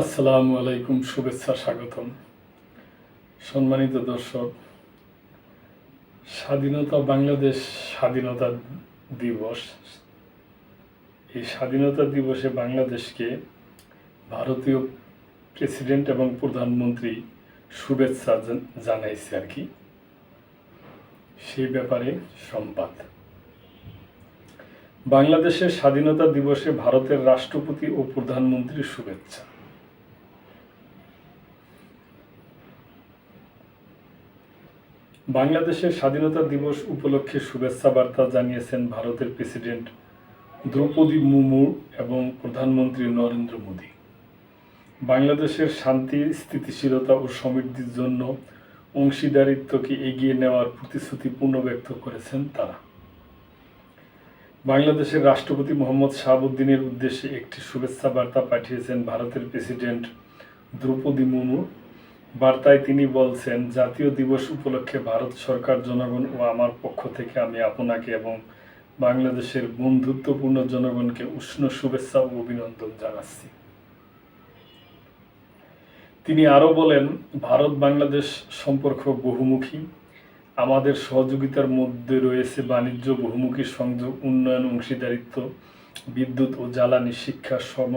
আসসালামু আলাইকুম, শুভেচ্ছা, স্বাগতম। সম্মানিত দর্শক, স্বাধীনতা বাংলাদেশ স্বাধীনতা দিবস। এই স্বাধীনতা দিবসে বাংলাদেশকে ভারতীয় প্রেসিডেন্ট এবং প্রধানমন্ত্রী শুভেচ্ছা জানাইছে আর কি। সেই ব্যাপারে সম্পাদ। বাংলাদেশের স্বাধীনতা দিবসে ভারতের রাষ্ট্রপতি ও প্রধানমন্ত্রীর শুভেচ্ছা। বাংলাদেশের স্বাধীনতা দিবস উপলক্ষে শুভেচ্ছা বার্তা জানিয়েছেন ভারতের প্রেসিডেন্ট দ্রৌপদী মুর্মু এবং প্রধানমন্ত্রী নরেন্দ্র মোদী। বাংলাদেশের শান্তি, স্থিতিশীলতা ও সমৃদ্ধির জন্য অংশীদারিত্বকে এগিয়ে নেওয়ার প্রতিশ্রুতি ব্যক্ত করেছেন তারা। বাংলাদেশের রাষ্ট্রপতি মোহাম্মদ শাহাবুদ্দিনের উদ্দেশ্যে একটি শুভেচ্ছা বার্তা পাঠিয়েছেন ভারতের প্রেসিডেন্ট দ্রৌপদী মুর্মু। বার্তায় তিনি বলছেন, জাতীয় দিবস উপলক্ষে ভারত সরকার, জনগণ ও আমার পক্ষ থেকে আমি আপনাকে এবং বাংলাদেশের বন্ধুত্বপূর্ণ জনগণকে উষ্ণ শুভেচ্ছা ও অভিনন্দন জানাচ্ছি। তিনি আরও বলেন ভারত বাংলাদেশ সম্পর্ক বহুমুখী। আমাদের সহযোগিতার মধ্যে রয়েছে বাণিজ্য, বহুমুখী সংযোগ, উন্নয়ন, অংশীদারিত্ব, বিদ্যুৎ ও জ্বালানি শিক্ষা সম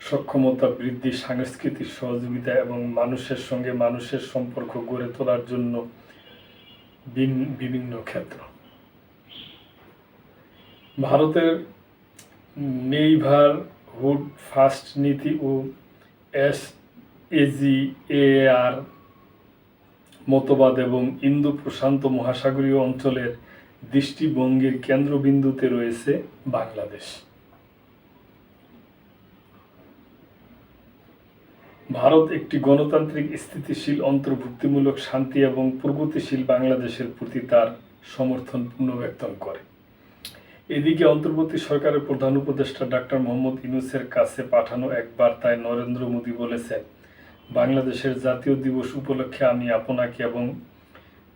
সক্ষমতা বৃদ্ধি, সাংস্কৃতিক সহযোগিতা এবং মানুষের সঙ্গে মানুষের সম্পর্ক গড়ে তোলার জন্য বিভিন্ন ক্ষেত্র। ভারতের নেইভার হুড ফার্স্ট নীতি ও এস এজি আর মতবাদ এবং ইন্দো প্রশান্ত মহাসাগরীয় অঞ্চলের দৃষ্টিভঙ্গির কেন্দ্রবিন্দুতে রয়েছে বাংলাদেশ। ভারত একটি গণতান্ত্রিক, স্থিতিশীল, অন্তর্ভুক্তিমূলক, শান্তি এবং প্রগতিশীল বাংলাদেশের প্রতি তার সমর্থন পুনর্ব্যক্তন করে। এদিকে অন্তর্বর্তী সরকারের প্রধান উপদেষ্টা ডাক্তার মোহাম্মদ ইউনুসের কাছে পাঠানো এক বার্তায় নরেন্দ্র মোদী বলেছেন, বাংলাদেশের জাতীয় দিবস উপলক্ষে আমি আপনাকে এবং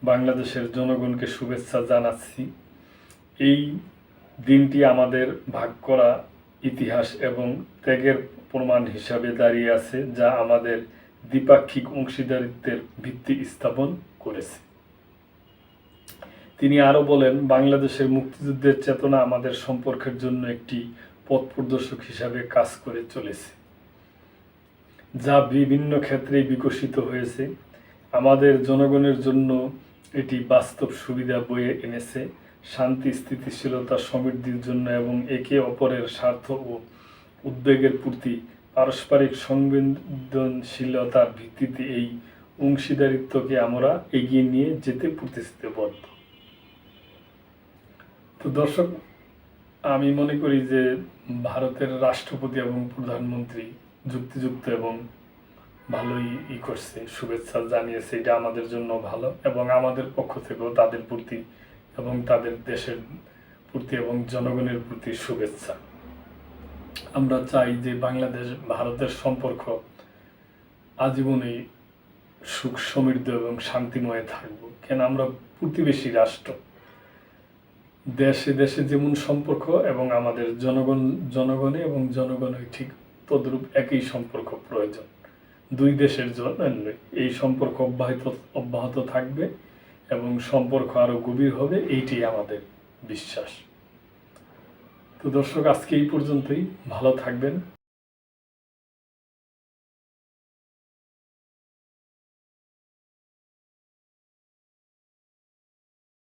বাংলাদেশের জনগণকে শুভেচ্ছা জানাচ্ছি। এই দিনটি আমাদের ভাগ করা ইতিহাস এবং ত্যাগের প্রমাণ হিসাবে দাঁড়িয়ে আছে, যা আমাদের দ্বিপাক্ষিক অংশীদারিত্বের ভিত্তি স্থাপন করেছে। তিনি আরও বলেন, বাংলাদেশের মুক্তিযুদ্ধের চেতনা আমাদের সম্পর্কের জন্য একটি পথ প্রদর্শক হিসাবে কাজ করে চলেছে, যা বিভিন্ন ক্ষেত্রে বিকশিত হয়েছে। আমাদের জনগণের জন্য এটি বাস্তব সুবিধা বয়ে এনেছে, শান্তি, স্থিতিশীলতা, সমৃদ্ধির জন্য এবং একে অপরের স্বার্থ ও উদ্বেগের প্রতি পারস্পরিক সংবেদনশীলতার ভিত্তিতে এই অংশীদারিত্বকে আমরা এগিয়ে নিয়ে যেতে প্রতিশ্রুতিবদ্ধ। তো দর্শক, আমি মনে করি যে ভারতের রাষ্ট্রপতি এবং প্রধানমন্ত্রী যুক্তিযুক্ত এবং ভালোই ই করছে, শুভেচ্ছা জানিয়েছে, এটা আমাদের জন্য ভালো এবং আমাদের পক্ষ থেকেও তাদের প্রতি এবং তাদের দেশের প্রতি এবং জনগণের প্রতি শুভেচ্ছা। আমরা চাই যে বাংলাদেশ, ভারতের সম্পর্ক আজীবনই সুখ, সমৃদ্ধ এবং শান্তিময় থাকব। কেন? আমরা প্রতিবেশী রাষ্ট্র। দেশে দেশে যেমন সম্পর্ক এবং আমাদের জনগণ, জনগণে এবং জনগণের ঠিক তদ্রূপ একই সম্পর্ক প্রয়োজন। দুই দেশের জন্য এই সম্পর্ক অব্যাহত অব্যাহত থাকবে এবং সম্পর্ক আরও গভীর হবে এইটি আমাদের বিশ্বাস। তো দর্শক আজকে এই পর্যন্তই। ভালো থাকবেন।